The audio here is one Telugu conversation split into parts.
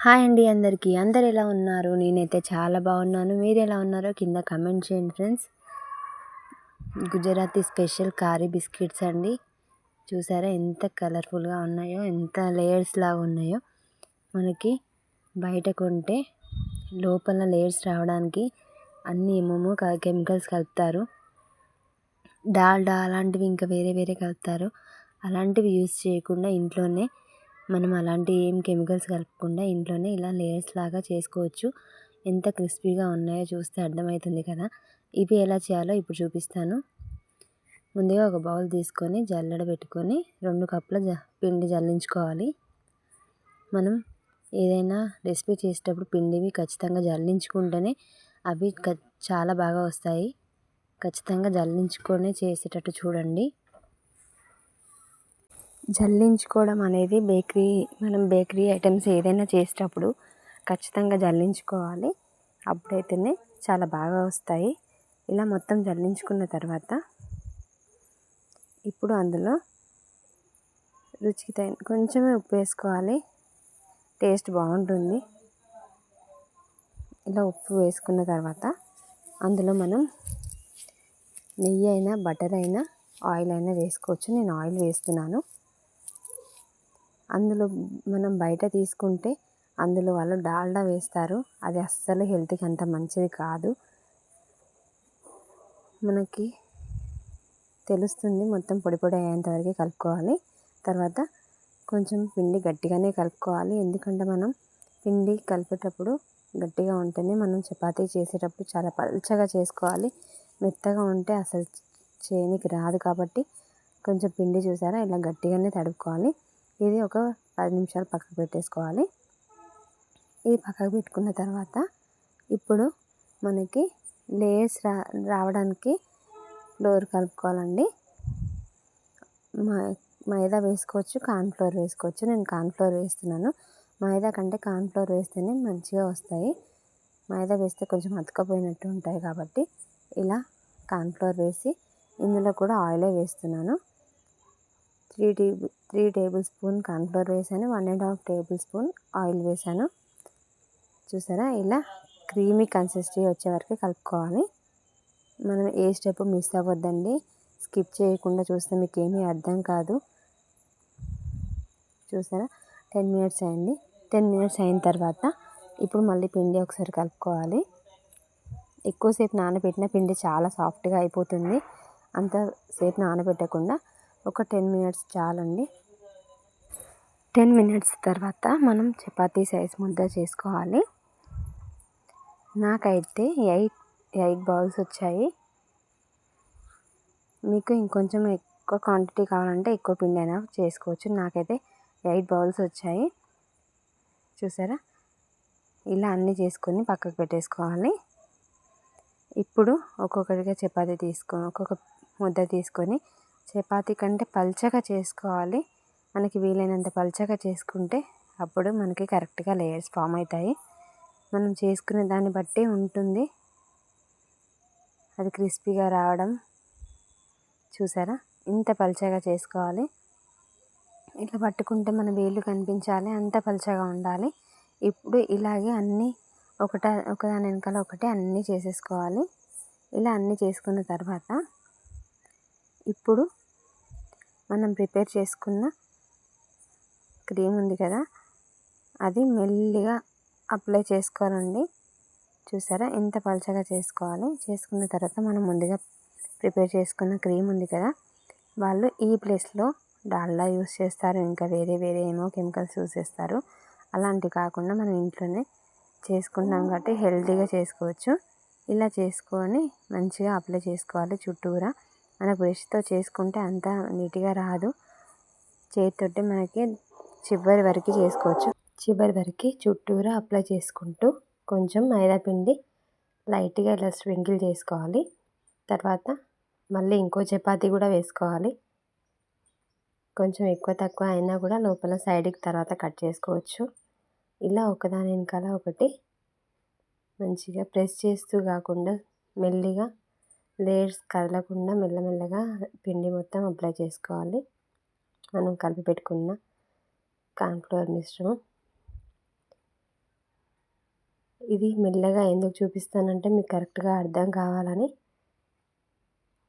హాయ్ అండి అందరికీ. అందరు ఎలా ఉన్నారు? నేనైతే చాలా బాగున్నాను. మీరు ఎలా ఉన్నారో కింద కమెంట్ చేయండి friends. Gujarati special khari biscuits అండి. చూసారా ఎంత కలర్ఫుల్గా ఉన్నాయో ఎంత లేయర్స్ లాగా ఉన్నాయో. మనకి బయట కొంటే లోపల లేయర్స్ రావడానికి అన్నీ ఏమేమో కెమికల్స్ కలుపుతారు. డాల్డా అలాంటివి ఇంకా వేరే వేరే కలుపుతారు. అలాంటివి యూస్ చేయకుండా ఇంట్లోనే మనం అలాంటి ఏం కెమికల్స్ కలపకుండా ఇంట్లోనే ఇలా లేయర్స్ లాగా చేసుకోవచ్చు. ఎంత క్రిస్పీగా ఉన్నాయో చూస్తే అర్థమవుతుంది కదా. ఇవి ఎలా చేయాలో ఇప్పుడు చూపిస్తాను. ముందుగా ఒక బౌల్ తీసుకొని జల్లెడ పెట్టుకొని రెండు కప్పుల జ పిండి జల్లించుకోవాలి. మనం ఏదైనా రెసిపీ చేసేటప్పుడు పిండివి ఖచ్చితంగా జల్లించుకుంటేనే అవి చాలా బాగా వస్తాయి. ఖచ్చితంగా జల్లించుకొని చేసేటట్టు చూడండి. జల్లించుకోవడం అనేది బేకరీ మనం బేకరీ ఐటమ్స్ ఏదైనా చేసేటప్పుడు ఖచ్చితంగా జల్లించుకోవాలి. అప్పుడైతేనే చాలా బాగా వస్తాయి. ఇలా మొత్తం జల్లించుకున్న తర్వాత ఇప్పుడు అందులో రుచికి తగిన కొంచెమే ఉప్పు వేసుకోవాలి. టేస్ట్ బాగుంటుంది. ఇలా ఉప్పు వేసుకున్న తర్వాత అందులో మనం నెయ్యి అయినా బటర్ అయినా ఆయిల్ అయినా వేసుకోవచ్చు. నేను ఆయిల్ వేస్తున్నాను. అందులో మనం బయట తీసుకుంటే అందులో వాళ్ళు డాల్డా వేస్తారు. అది అస్సలు హెల్త్కి అంత మంచిది కాదు. మనకి తెలుస్తుంది మొత్తం పొడి పొడి అయ్యేంతవరకు కలుపుకోవాలి. తర్వాత కొంచెం పిండి గట్టిగానే కలుపుకోవాలి. ఎందుకంటే మనం పిండి కలిపేటప్పుడు గట్టిగా ఉంటేనే మనం చపాతీ చేసేటప్పుడు చాలా పల్చగా చేసుకోవాలి. మెత్తగా ఉంటే అసలు చేయనికి రాదు కాబట్టి కొంచెం పిండి చూసారా? ఇలా గట్టిగానే తడుపుకోవాలి. ఇది ఒక పది నిమిషాలు పక్కకు పెట్టేసుకోవాలి. ఇది పక్కకు పెట్టుకున్న తర్వాత ఇప్పుడు మనకి లేయర్స్ రా రావడానికి ఫ్లోర్ కలుపుకోవాలండి. మైదా వేసుకోవచ్చు కార్న్ఫ్లోర్ వేసుకోవచ్చు. నేను కార్న్ఫ్లోర్ వేస్తున్నాను. మైదా కంటే కార్న్ఫ్లోర్ వేస్తేనే మంచిగా వస్తాయి. మైదా వేస్తే కొంచెం అతకపోయినట్టు ఉంటాయి కాబట్టి ఇలా కార్న్ఫ్లోర్ వేసి ఇందులో కూడా ఆయిలే వేస్తున్నాను. Three table three tablespoon cornflour వేసాను one and half tablespoon oil వేసాను. చూసారా? ఇలా క్రీమీ కన్సిస్టెన్సీ వచ్చే వరకు కలుపుకోవాలి. మనం ఏ స్టెప్ మిస్ అవ్వద్దండి. స్కిప్ చేయకుండా చూస్తే మీకు ఏమీ అర్థం కాదు. చూసారా? టెన్ మినిట్స్ అయింది. టెన్ మినిట్స్ అయిన తర్వాత ఇప్పుడు మళ్ళీ పిండి ఒకసారి కలుపుకోవాలి. ఎక్కువసేపు నానబెట్టిన పిండి చాలా సాఫ్ట్గా అయిపోతుంది. అంతసేపు నానబెట్టకుండా ఒక టెన్ మినిట్స్ చాలండి. టెన్ మినిట్స్ తర్వాత మనం చపాతీ సైజ్ ముద్ద చేసుకోవాలి. నాకైతే ఎయిట్ ఎయిట్ బౌల్స్ వచ్చాయి. మీకు ఇంకొంచెం ఎక్కువ క్వాంటిటీ కావాలంటే ఎక్కువ పిండి అయినా చేసుకోవచ్చు. నాకైతే ఎయిట్ బౌల్స్ వచ్చాయి. చూసారా? ఇలా అన్నీ చేసుకొని పక్కకు పెట్టేసుకోవాలి. ఇప్పుడు ఒక్కొక్కటిగా చపాతీ తీసుకొని ఒక్కొక్క ముద్ద తీసుకొని చపాతీ కంటే పల్చగా చేసుకోవాలి. మనకి వీలైనంత పల్చగా చేసుకుంటే అప్పుడు మనకి కరెక్ట్గా లేయర్స్ ఫామ్ అవుతాయి. మనం చేసుకునే దాన్ని బట్టి ఉంటుంది. అది క్రిస్పీగా రావడం. చూసారా? ఇంత పల్చగా చేసుకోవాలి. ఇట్లా పట్టుకుంటే మన వేళ్ళు కనిపించాలి. అంత పల్చగా ఉండాలి. ఇప్పుడు ఇలాగే అన్నీ ఒకట ఒకదాని వెనకాల ఒకటి అన్నీ చేసేసుకోవాలి. ఇలా అన్నీ చేసుకున్న తర్వాత ఇప్పుడు మనం ప్రిపేర్ చేసుకున్న క్రీమ్ ఉంది కదా అది మెల్లిగా అప్లై చేసుకోవాలండి. చూసారా? ఎంత పలచగా చేసుకోవాలి? చేసుకున్న తర్వాత మనం ముందుగా ప్రిపేర్ చేసుకున్న క్రీమ్ ఉంది కదా వాళ్ళు ఈ ప్లేస్లో డాల్డా యూస్ చేస్తారు ఇంకా వేరే వేరే ఏమో కెమికల్స్ యూస్ చేస్తారు. అలాంటివి కాకుండా మనం ఇంట్లోనే చేసుకుంటాం కాబట్టి హెల్తీగా చేసుకోవచ్చు. ఇలా చేసుకొని మంచిగా అప్లై చేసుకోవాలి చుట్టూరా. మన బ్రష్తో చేసుకుంటే అంత నీట్గా రాదు. చేతితోటి మనకి చివరి వరకు చేసుకోవచ్చు. చివరి వరకు చుట్టూరా అప్లై చేసుకుంటూ కొంచెం మైదా పిండి లైట్గా ఇలా స్ప్రింకిల్ చేసుకోవాలి. తర్వాత మళ్ళీ ఇంకో చపాతీ కూడా వేసుకోవాలి. కొంచెం ఎక్కువ తక్కువ అయినా కూడా లోపల సైడ్కి తర్వాత కట్ చేసుకోవచ్చు. ఇలా ఒకదాని వెనకాల ఒకటి మంచిగా ప్రెస్ చేస్తూ కాకుండా మెల్లిగా లేయర్స్ కదలకుండా మెల్లమెల్లగా పిండి మొత్తం అప్లై చేసుకోవాలి. మనం కలిపి పెట్టుకున్న కార్న్ఫ్లవర్ మిశ్రమం. ఇది మెల్లగా ఎందుకు చూపిస్తానంటే మీకు కరెక్ట్గా అర్థం కావాలని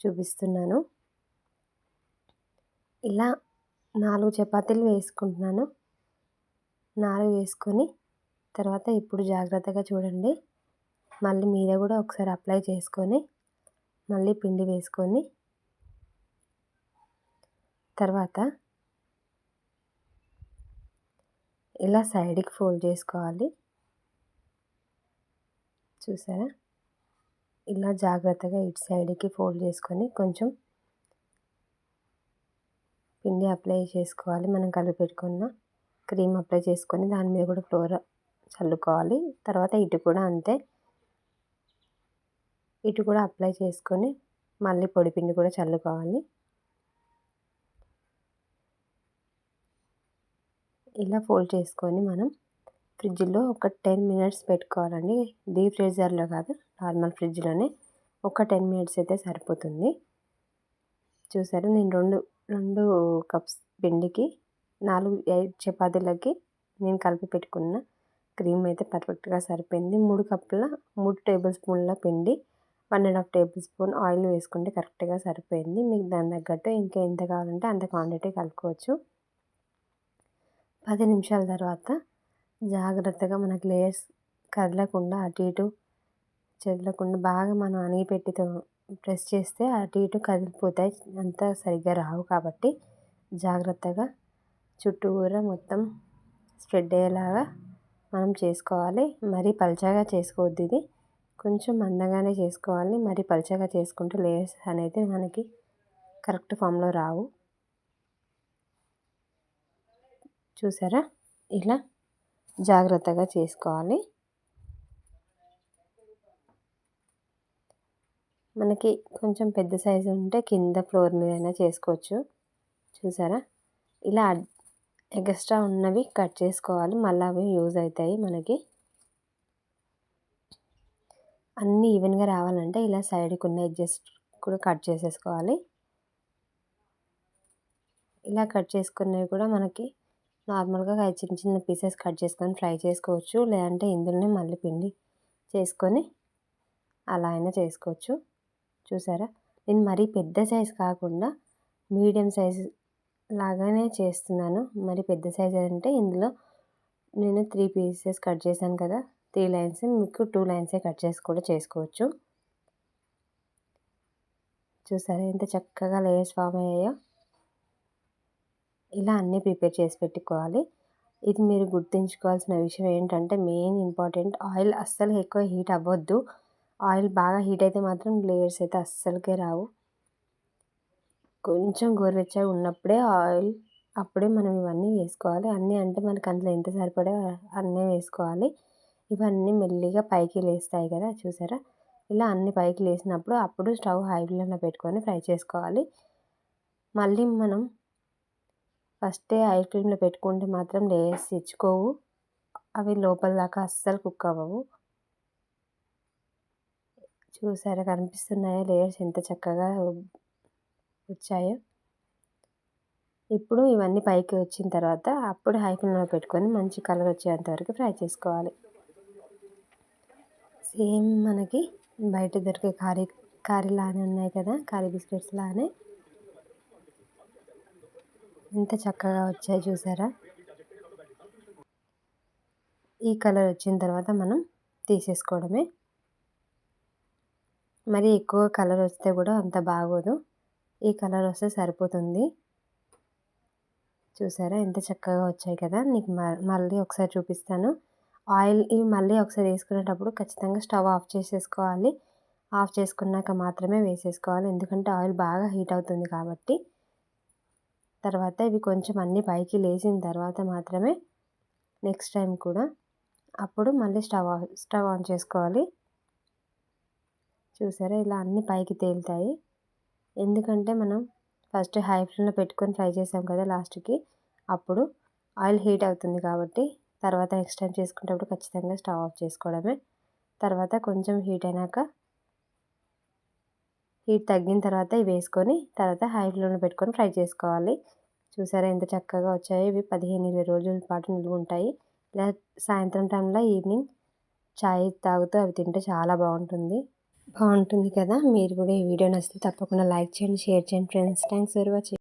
చూపిస్తున్నాను. ఇలా నాలుగు చపాతీలు వేసుకుంటున్నాను. నాలుగు వేసుకొని తర్వాత ఇప్పుడు జాగ్రత్తగా చూడండి. మళ్ళీ మీద కూడా ఒకసారి అప్లై చేసుకొని మళ్ళీ పిండి వేసుకొని తర్వాత ఇలా సైడ్కి ఫోల్డ్ చేసుకోవాలి. చూసారా? ఇలా జాగ్రత్తగా ఇటు సైడ్కి ఫోల్డ్ చేసుకొని కొంచెం పిండి అప్లై చేసుకోవాలి. మనం కలిపి పెట్టుకున్న క్రీమ్ అప్లై చేసుకొని దాని మీద కూడా ఫ్లోర్ చల్లుకోవాలి. తర్వాత ఇటు కూడా అంతే. ఇటు కూడా అప్లై చేసుకొని మళ్ళీ పొడి పిండి కూడా చల్లుకోవాలి. ఇలా ఫోల్డ్ చేసుకొని మనం ఫ్రిడ్జ్లో ఒక టెన్ మినిట్స్ పెట్టుకోవాలండి. డీప్ ఫ్రీజర్లో కాదు నార్మల్ ఫ్రిడ్జ్లోనే ఒక టెన్ మినిట్స్ అయితే సరిపోతుంది. చూసారు నేను రెండు రెండు కప్స్ పిండికి నాలుగు ఎయిట్ చపాతీలకి నేను కలిపి పెట్టుకున్న క్రీమ్ అయితే పర్ఫెక్ట్గా సరిపోయింది. మూడు కప్పుల మూడు టేబుల్ స్పూన్ల పిండి one and half tablespoon oil వేసుకుంటే కరెక్ట్గా సరిపోయింది. మీకు దాని తగ్గట్టు ఇంకా ఎంత కావాలంటే అంత క్వాంటిటీ కలుపుకోవచ్చు. పది నిమిషాల తర్వాత జాగ్రత్తగా మనకు లేయర్స్ కదలకుండా అటు ఇటు చెదలకుండా బాగా మనం అణిగిపెట్టితో ప్రెస్ చేస్తే అటు ఇటు కదిలిపోతాయి. అంతా సరిగ్గా రావు కాబట్టి జాగ్రత్తగా చుట్టూరా మొత్తం స్ప్రెడ్ అయ్యేలాగా మనం చేసుకోవాలి. మరీ పల్చగా చేసుకోవద్దు ఇది. కొంచెం మందంగానే చేసుకోవాలి. మరి పలుచగా చేసుకుంటే లేయర్స్ అనేది మనకి కరెక్ట్ ఫామ్లో రావు. చూసారా? ఇలా జాగ్రత్తగా చేసుకోవాలి. మనకి కొంచెం పెద్ద సైజు ఉంటే కింద ఫ్లోర్ మీద చేసుకోవచ్చు. చూసారా? ఇలా ఎక్స్ట్రా ఉన్నవి కట్ చేసుకోవాలి. మళ్ళీ అవి యూజ్ అవుతాయి మనకి. అన్నీ ఈవెన్గా రావాలంటే ఇలా సైడ్కి ఉన్న ఎడ్జెస్ కూడా కట్ చేసేసుకోవాలి. ఇలా కట్ చేసుకున్నవి కూడా మనకి నార్మల్గా చిన్న చిన్న పీసెస్ కట్ చేసుకొని ఫ్రై చేసుకోవచ్చు. లేదంటే ఇందులోనే మళ్ళీ పిండి చేసుకొని అలా అయినా చేసుకోవచ్చు. చూసారా? నేను మరీ పెద్ద సైజ్ కాకుండా మీడియం సైజ్ లాగానే చేస్తున్నాను. మరి పెద్ద సైజ్ అంటే ఇందులో నేను త్రీ పీసెస్ కట్ చేశాను కదా. త్రీ లైన్స్ మీకు టూ లైన్సే కట్ చేసి కూడా చేసుకోవచ్చు. చూసారా ఎంత చక్కగా లేయర్స్ ఫామ్ అయ్యాయో? ఇలా అన్నీ ప్రిపేర్ చేసి పెట్టుకోవాలి. ఇది మీరు గుర్తుంచుకోవాల్సిన విషయం ఏంటంటే మెయిన్ ఇంపార్టెంట్ ఆయిల్ అస్సలు ఎక్కువ హీట్ అవ్వద్దు. ఆయిల్ బాగా హీట్ అయితే మాత్రం లేయర్స్ అయితే అస్సలకే రావు. కొంచెం గోరువెచ్చగా ఉన్నప్పుడే ఆయిల్ అప్పుడే మనం ఇవన్నీ వేసుకోవాలి. అన్నీ అంటే మనకు అందులో ఎంత సరిపడే అన్నీ వేసుకోవాలి. ఇవన్నీ మెల్లిగా పైకి లేస్తాయి కదా చూసారా? ఇలా అన్ని పైకి లేసినప్పుడు అప్పుడు స్టవ్ హై ఫ్లేమ్లో పెట్టుకొని ఫ్రై చేసుకోవాలి. మళ్ళీ మనం ఫస్టే హై ఫ్లేమ్లో పెట్టుకుంటే మాత్రం లేయర్స్ ఇచ్చుకోవు. అవి లోపల దాకా అస్సలు కుక్ అవ్వవు. చూసారా? కనిపిస్తున్నాయా? లేయర్స్ ఎంత చక్కగా వచ్చాయో. ఇప్పుడు ఇవన్నీ పైకి వచ్చిన తర్వాత అప్పుడు హై ఫ్లేమ్లో పెట్టుకొని మంచి కలర్ వచ్చేంత వరకు ఫ్రై చేసుకోవాలి. సేమ్ మనకి బయట దొరికే కారీ కారీ లానే ఉన్నాయి కదా కారీ బిస్కెట్స్ లానే ఎంత చక్కగా వచ్చాయి చూసారా? ఈ కలర్ వచ్చిన తర్వాత మనం తీసేసుకోవడమే. మరి ఎక్కువ కలర్ వస్తే కూడా అంత బాగోదు. ఈ కలర్ వస్తే సరిపోతుంది. చూసారా? ఎంత చక్కగా వచ్చాయి కదా? నీకు మళ్ళీ ఒకసారి చూపిస్తాను. ఆయిల్ ఇవి మళ్ళీ ఒకసారి వేసుకునేటప్పుడు ఖచ్చితంగా స్టవ్ ఆఫ్ చేసేసుకోవాలి. ఆఫ్ చేసుకున్నాక మాత్రమే వేసేసుకోవాలి. ఎందుకంటే ఆయిల్ బాగా హీట్ అవుతుంది కాబట్టి. తర్వాత ఇవి కొంచెం అన్ని పైకి లేచిన తర్వాత మాత్రమే నెక్స్ట్ టైం కూడా అప్పుడు మళ్ళీ స్టవ్ స్టవ్ ఆన్ చేసుకోవాలి. చూసారా? ఇలా అన్ని పైకి తేలుతాయి. ఎందుకంటే మనం ఫస్ట్ హై ఫ్లేమ్లో పెట్టుకొని ఫ్రై చేసాం కదా లాస్ట్కి. అప్పుడు ఆయిల్ హీట్ అవుతుంది కాబట్టి తర్వాత నెక్స్ట్ టైం చేసుకునేటప్పుడు ఖచ్చితంగా స్టవ్ ఆఫ్ చేసుకోవడమే. తర్వాత కొంచెం హీట్ అయినాక హీట్ తగ్గిన తర్వాత ఇవి వేసుకొని తర్వాత హై ఫ్లేమ్లో పెట్టుకొని ఫ్రై చేసుకోవాలి. చూసారా ఎంత చక్కగా వచ్చాయో ఇవి. పదిహేను ఇరవై రోజుల పాటు నిలువ ఉంటాయి. ఇలా సాయంత్రం టైంలో ఈవినింగ్ చాయ్ తాగుతూ అవి తింటే చాలా బాగుంటుంది. బాగుంటుంది కదా. మీరు కూడా ఈ వీడియో నచ్చితే తప్పకుండా లైక్ చేయండి షేర్ చేయండి ఫ్రెండ్స్ థ్యాంక్స్ ఫర్ వాచింగ్